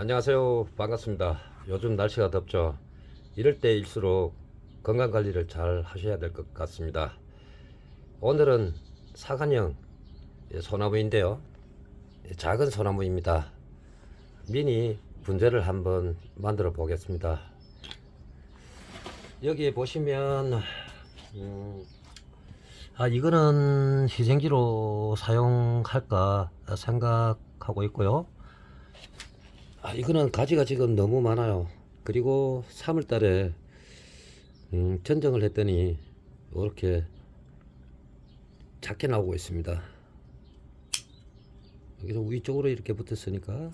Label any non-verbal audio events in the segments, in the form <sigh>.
안녕하세요. 반갑습니다. 요즘 날씨가 덥죠. 이럴 때일수록 건강 관리를 잘 하셔야 될 것 같습니다. 오늘은 사간형 소나무인데요. 작은 소나무입니다. 미니 분재를 한번 만들어 보겠습니다. 여기 보시면 음, 아 이거는 희생지로 사용할까 생각하고 있고요. 아, 이거는 가지가 지금 너무 많아요. 그리고 3월 달에 음, 전정을 했더니 이렇게 작게 나오고 있습니다. 여기서 위쪽으로 이렇게 붙었으니까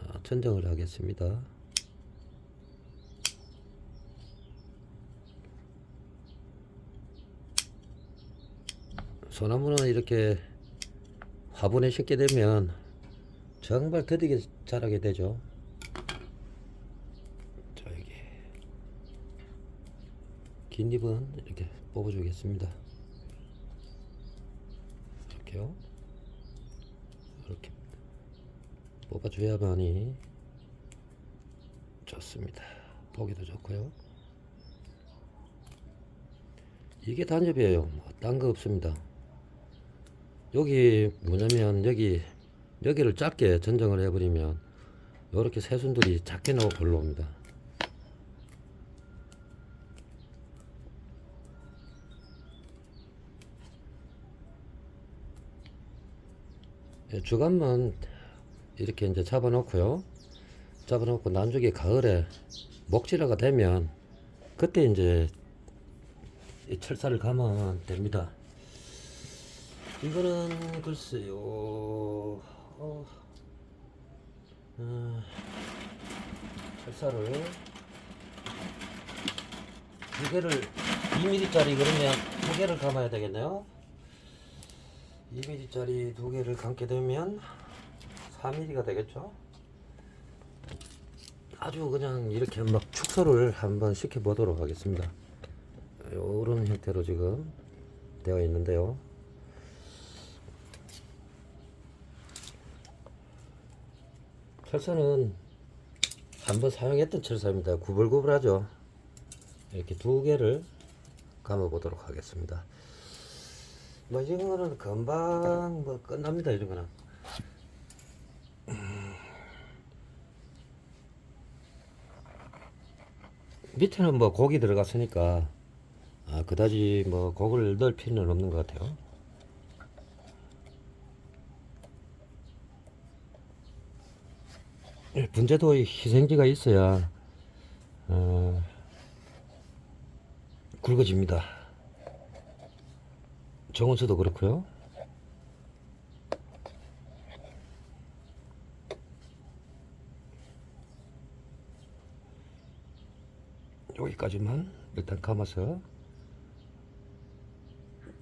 아, 전정을 하겠습니다. 소나무는 이렇게 화분에 심게 되면 정말 더디게 자라게 되죠. 자 여기 긴 잎은 이렇게 뽑아주겠습니다. 이렇게요. 이렇게 뽑아줘야만이 좋습니다. 보기도 좋고요. 이게 단접이에요. 뭐 딴거 없습니다. 여기 뭐냐면 여기 여기를 짧게 전정을 해버리면 이렇게 새순들이 작게 나고 올라옵니다. 예, 주간만 이렇게 이제 잡아놓고요. 잡아놓고 나중에 가을에 목질화가 되면 그때 이제 이 철사를 감으면 됩니다. 이거는 글쎄요. 어, 어, 철사를 두 개를 2mm짜리 그러면 두 개를 감아야 되겠네요. 2mm짜리 두 개를 감게 되면 4mm가 되겠죠. 아주 그냥 이렇게 막 축소를 한번 시켜 보도록 하겠습니다. 이런 형태로 지금 되어 있는데요. 철사는 한번 사용했던 철사입니다. 구불구불하죠. 이렇게 두 개를 감아 보도록 하겠습니다. 뭐 이런 거는 금방 뭐 끝납니다. 이런 거는. 음. 밑에는 뭐 고기 들어갔으니까 아, 그다지 뭐 고기를 넣을 필요는 없는 것 같아요. 분재도 희생지가 있어야 어, 굵어집니다. 정원수도 그렇고요. 여기까지만 일단 감아서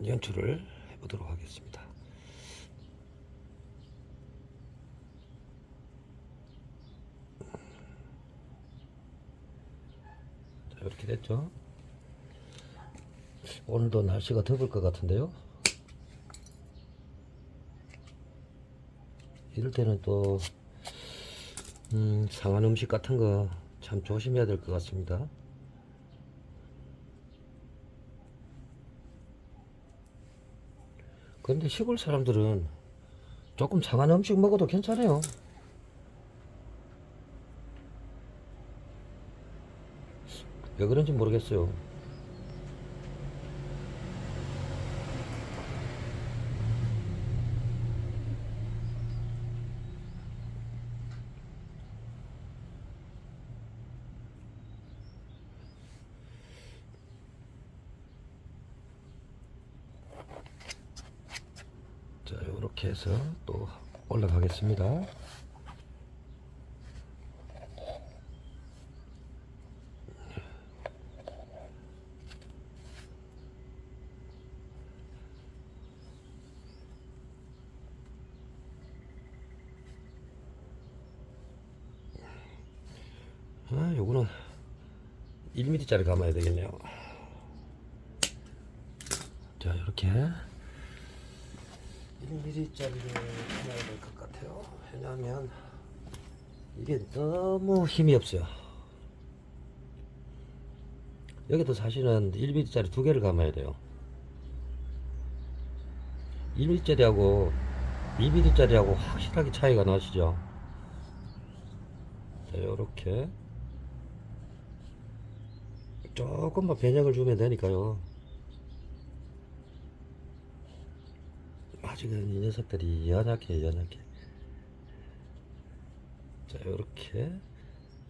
연출을 해보도록 하겠습니다. 이렇게 됐죠. 오늘도 날씨가 더울 것 같은데요. 이럴 때는 또 음, 상한 음식 같은 거 참 조심해야 될 것 같습니다. 근데 시골 사람들은 조금 상한 음식 먹어도 괜찮아요. 왜 그런지 모르겠어요. 자, 이렇게 해서 또 올라가겠습니다. 아, 요거는 1mm짜리 감아야 되겠네요. 자, 이렇게 1mm짜리를 감아야 될 것 같아요. 왜냐하면 이게 너무 힘이 없어요. 여기도 사실은 1mm짜리 두 개를 감아야 돼요. 1mm짜리하고 2mm짜리하고 확실하게 차이가 나시죠? 자, 요렇게. 조금만 변형을 주면 되니까요. 아직은 이 녀석들이 연약해, 연약해. 자, 요렇게.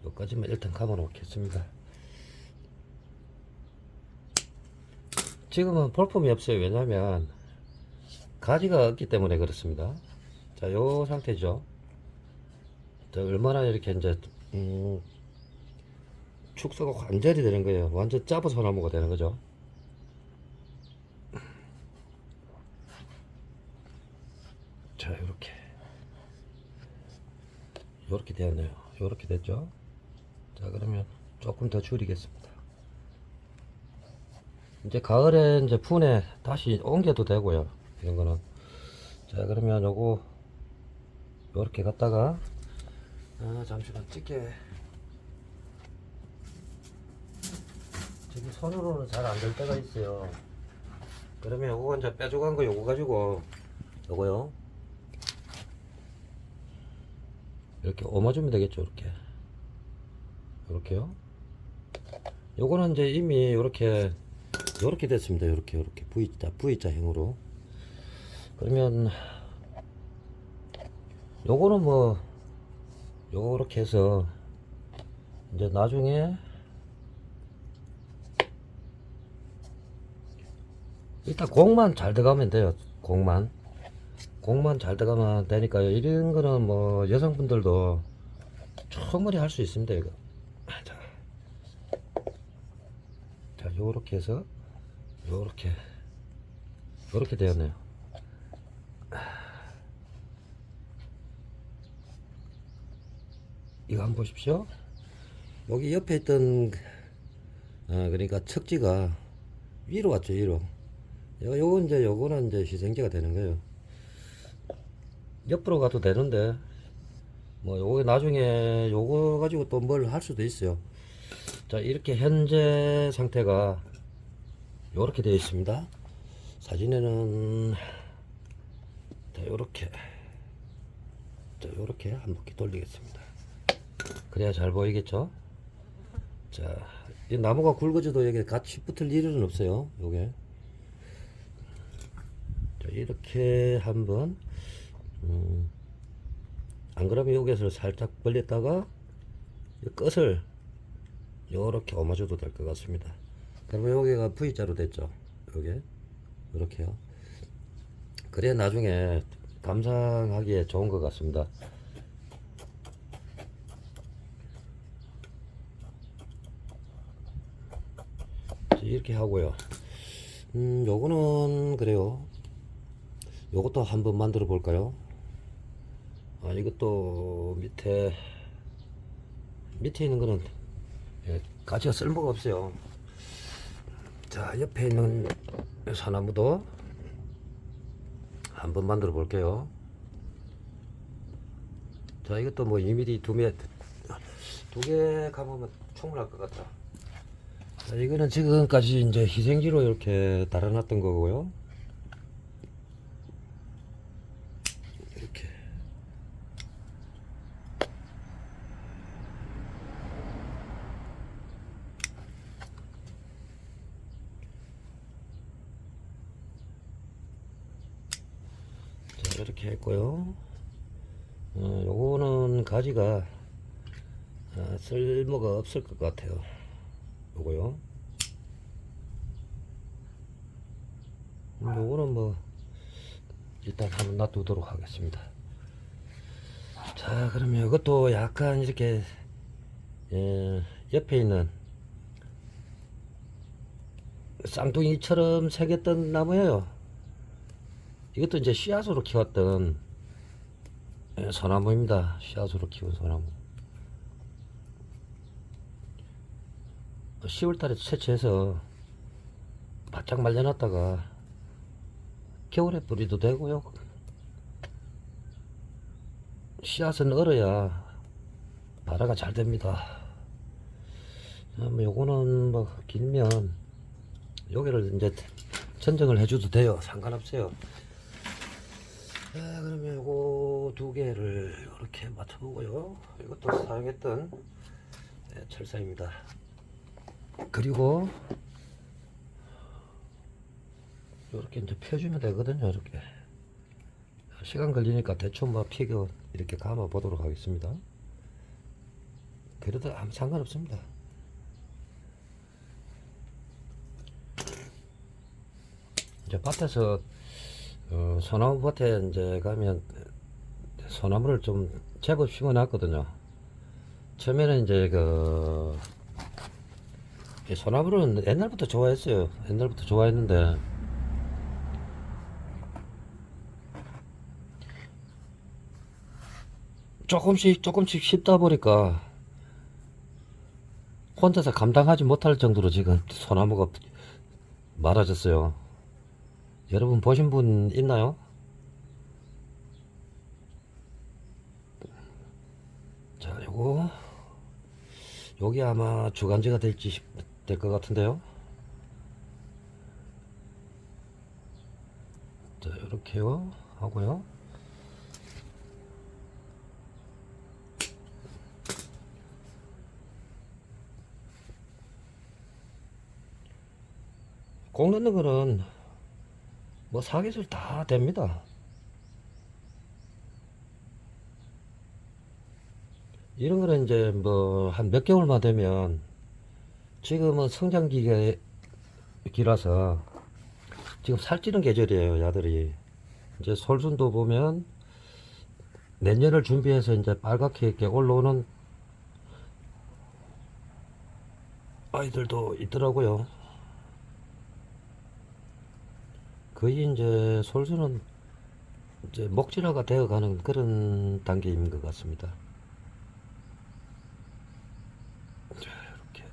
여기까지만 일단 감아 놓겠습니다. 지금은 볼품이 없어요. 왜냐면, 가지가 없기 때문에 그렇습니다. 자, 요 상태죠. 자, 얼마나 이렇게 이제, 음, 축소가 완전히 되는 거예요. 완전 짜부 소나무가 되는 거죠. 자, 이렇게. 이렇게 되었네요. 이렇게 됐죠. 자, 그러면 조금 더 줄이겠습니다. 이제 가을에 이제 fun에 다시 옮겨도 되고요. 이런 거는. 자, 그러면 요거, 요렇게 갖다가, 아, 잠시만 찍게. 저기 손으로는 잘 안 될 때가 있어요. 그러면 요거 이제 빼줘간 거 요거 가지고, 요거요. 이렇게 옮아주면 되겠죠, 이렇게. 요렇게요. 요거는 이제 이미 요렇게, 요렇게 됐습니다. 요렇게, 요렇게. V자, V자형으로. 그러면, 요거는 뭐, 요렇게 해서, 이제 나중에, 일단 공만 잘 들어가면 돼요. 공만. 공만 잘 들어가면 되니까요. 이런 거는 뭐 여성분들도 충분히 할 수 있습니다. 이거. 자, 자 요렇게 해서 요렇게 요렇게 되었네요. 이거 한번 보십시오. 여기 옆에 있던 아 그러니까 척지가 위로 왔죠 위로. 요, 요거 이제 요거는 이제 희생제가 되는 거예요. 옆으로 가도 되는데 뭐 요거 나중에 요거 가지고 또 뭘 할 수도 있어요. 자 이렇게 현재 상태가 요렇게 되어 있습니다. 사진에는 자 요렇게 자 요렇게 한 바퀴 돌리겠습니다. 그래야 잘 보이겠죠? 자, 이 나무가 굵어져도 여기 같이 붙을 일은 없어요. 요게. 자, 이렇게 한번 음, 안 그러면 여기서 살짝 벌렸다가 이 끝을 요렇게 옮아줘도 될 것 같습니다. 그러면 여기가 V자로 됐죠. 요게 이렇게요. 그래야 나중에 감상하기에 좋은 것 같습니다. 자, 이렇게 하고요. 음, 요거는 그래요. 요것도 한번 만들어 볼까요? 아, 이것도 밑에 밑에 있는 거는 예, 가지가 쓸모가 없어요. 자, 옆에 있는 사나무도 한번 만들어 볼게요. 자, 이것도 뭐 2mm, 2m, 두개 감으면 충분할 것 같다. 자, 이거는 지금까지 이제 희생지로 이렇게 달아놨던 거고요. 이렇게 했고요. 어, 요거는 가지가 아, 쓸모가 없을 것 같아요. 요거요. 음, 요거는 뭐 일단 한번 놔두도록 하겠습니다. 자, 그러면 이것도 약간 이렇게 예, 옆에 있는 쌍둥이처럼 새겼던 나무예요. 이것도 이제 씨앗으로 키웠던 예, 소나무입니다. 씨앗으로 키운 소나무. 10월 달에 채취해서 바짝 말려놨다가 겨울에 뿌리도 되고요. 씨앗은 얼어야 발화가 잘 됩니다. 자, 뭐 요거는 뭐 길면 여기를 이제 천정을 해줘도 돼요. 상관없어요. 자, 그러면 요거 두 개를 이렇게 맞춰보고요. 이것도 사용했던 네, 철사입니다. 그리고 이렇게 이제 펴주면 되거든요. 이렇게 시간 걸리니까 대충 뭐 피겨 이렇게 감아 보도록 하겠습니다. 그래도 아무 상관없습니다. 이제 밭에서 어, 소나무 밭에 이제 가면 소나무를 좀 제법 심어놨거든요. 처음에는 이제 그이 소나무는 옛날부터 좋아했어요. 옛날부터 좋아했는데 조금씩 조금씩 씹다 보니까 혼자서 감당하지 못할 정도로 지금 소나무가 많아졌어요. 여러분 보신 분 있나요? 자, 요거 여기 아마 주간지가 될지 될 것 같은데요. 자, 이렇게요 하고요. 공 넣는 거는 뭐 사계절 다 됩니다. 이런 거는 이제 뭐 한 몇 개월만 되면 지금은 성장기가 기라서 지금 살찌는 계절이에요, 야들이. 이제 솔순도 보면 내년을 준비해서 이제 빨갛게 이렇게 올라오는 아이들도 있더라고요. 거의 이제 솔수는 이제 목질화가 되어가는 그런 단계인 것 같습니다. 자, 이렇게.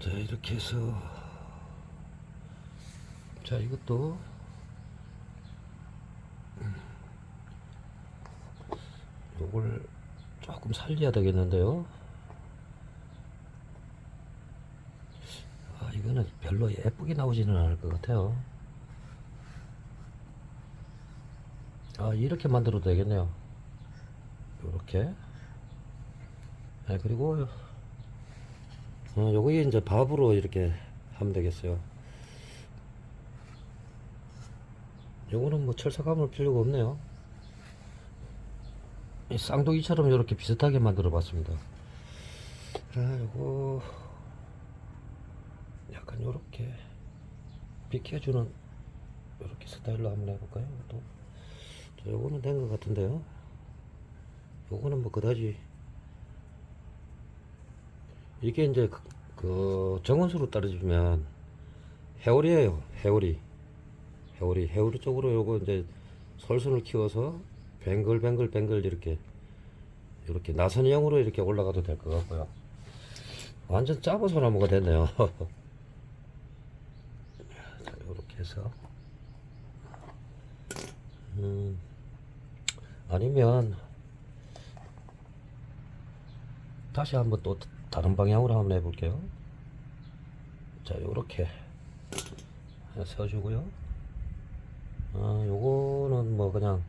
자, 이렇게 해서. 자, 이것도. 음, 요걸 조금 살려야 되겠는데요. 아, 이거는 별로 예쁘게 나오지는 않을 것 같아요. 아, 이렇게 만들어도 되겠네요. 요렇게. 네, 그리고, 어, 요거 이제 밥으로 이렇게 하면 되겠어요. 요거는 뭐 철사 감을 필요가 없네요. 이 쌍둥이처럼 이렇게 비슷하게 만들어 봤습니다. 자, 요거, 약간 요렇게 비켜주는 요렇게 스타일로 한번 해볼까요? 또 자, 요거는 된 것 같은데요. 요거는 뭐 그다지 이게 이제 그, 그 정원수로 따르면 해오리예요. 해오리. 해오리. 해오리 쪽으로 요거 이제 솔순을 키워서 뱅글뱅글 뱅글 이렇게 이렇게 나선형으로 이렇게 올라가도 될 것 같고요. 완전 짜고 소나무가 됐네요. <laughs> 해서 음, 아니면 다시 한번 또 다른 방향으로 한번 해볼게요. 자, 요렇게 서주고요. 아, 요거는 뭐 그냥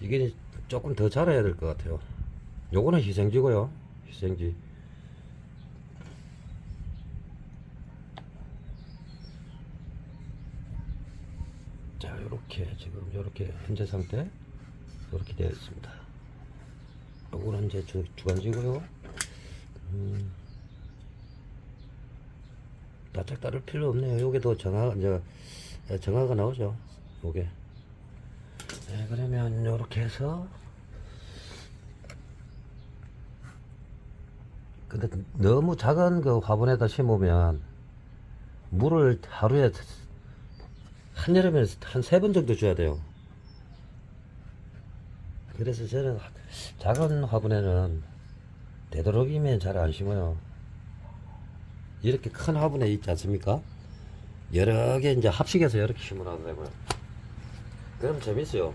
이게 조금 더 자라야 될 것 같아요. 요거는 희생지고요. 희생지. 자, 요렇게 지금 요렇게 현재 상태 요렇게 되어 있습니다. 요거는 이제 주, 주간지고요. 음, 바짝 따를 필요 없네요. 요게 더 정화, 이제 정화가 나오죠. 요게. 네, 그러면 요렇게 해서 근데 너무 작은 그 화분에다 심으면 물을 하루에 한여름에 한 세 번 정도 줘야 돼요. 그래서 저는 작은 화분에는 되도록이면 잘 안 심어요. 이렇게 큰 화분에 있지 않습니까? 여러 개 이제 합식해서 이렇게 심으라고 되고요. 그럼 재밌어요.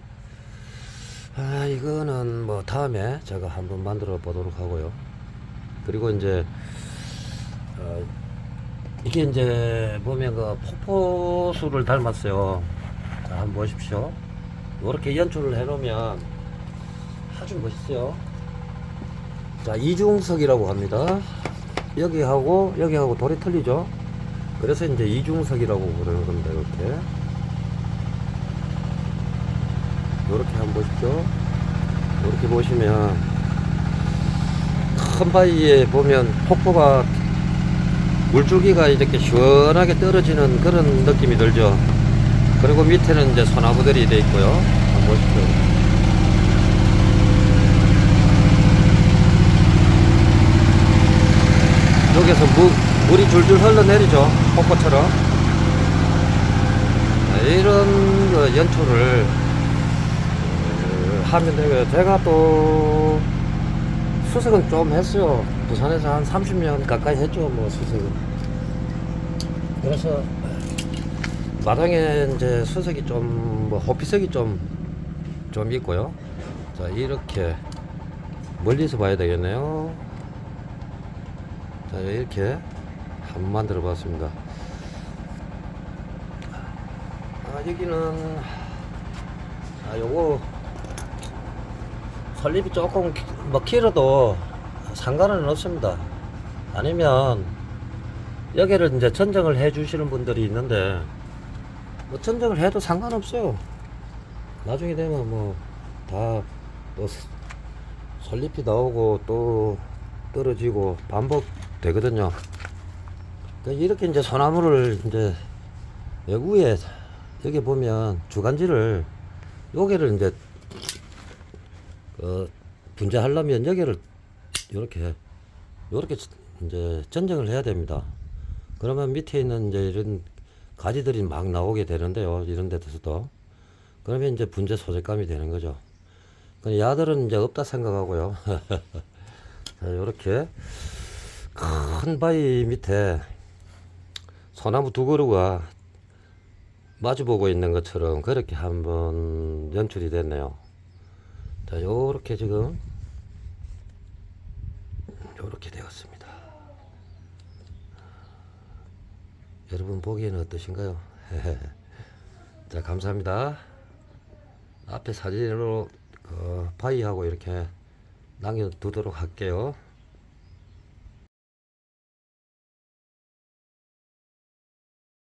아, 이거는 뭐 다음에 제가 한번 만들어 보도록 하고요. 그리고 이제, 어, 이게 이제 보면 그 폭포수를 닮았어요. 자, 한번 보십시오. 이렇게 연출을 해놓으면 아주 멋있어요. 자, 이중석이라고 합니다. 여기하고, 여기하고 돌이 틀리죠? 그래서 이제 이중석이라고 그러는 겁니다, 이렇게. 이렇게 한번 보십시오. 이렇게 보시면 큰 바위에 보면 폭포가 물줄기가 이렇게 시원하게 떨어지는 그런 느낌이 들죠. 그리고 밑에는 이제 소나무들이 돼 있고요. 한번 보십시오. 여기서 무, 물이 줄줄 흘러내리죠. 폭포처럼. 아, 이런 그 연출을 어, 하면 되고요. 제가 또 수색은 좀 했어요. 부산에서 한 30년 가까이 했죠, 뭐 수색은. 그래서 마당에 이제 수색이 좀 뭐 호피색이 좀 좀 있고요. 자 이렇게 멀리서 봐야 되겠네요. 자 이렇게 한번 만들어 봤습니다. 아 여기는 아 요거 설립이 조금 기- 뭐 길어도 상관은 없습니다. 아니면 여기를 이제 전정을 해 주시는 분들이 있는데 뭐 전정을 해도 상관없어요. 나중에 되면 뭐다 또 설립이 나오고 또 떨어지고 반복 되거든요. 그러니까 이렇게 이제 소나무를 이제 위에 여기 보면 주간지를 여기를 이제 그 분재하려면 여기를 이렇게 이렇게 이제 전정을 해야 됩니다. 그러면 밑에 있는 이제 이런 가지들이 막 나오게 되는데요. 이런 데서도 그러면 이제 분재 소재감이 되는 거죠. 그 야들은 이제 없다 생각하고요. <laughs> 자, 이렇게 큰 바위 밑에 소나무 두 그루가 마주보고 있는 것처럼 그렇게 한번 연출이 됐네요. 자, 요렇게 지금 요렇게 되었습니다. 여러분 보기에는 어떠신가요? <laughs> 자, 감사합니다. 앞에 사진으로 그 바위하고 이렇게 남겨두도록 할게요.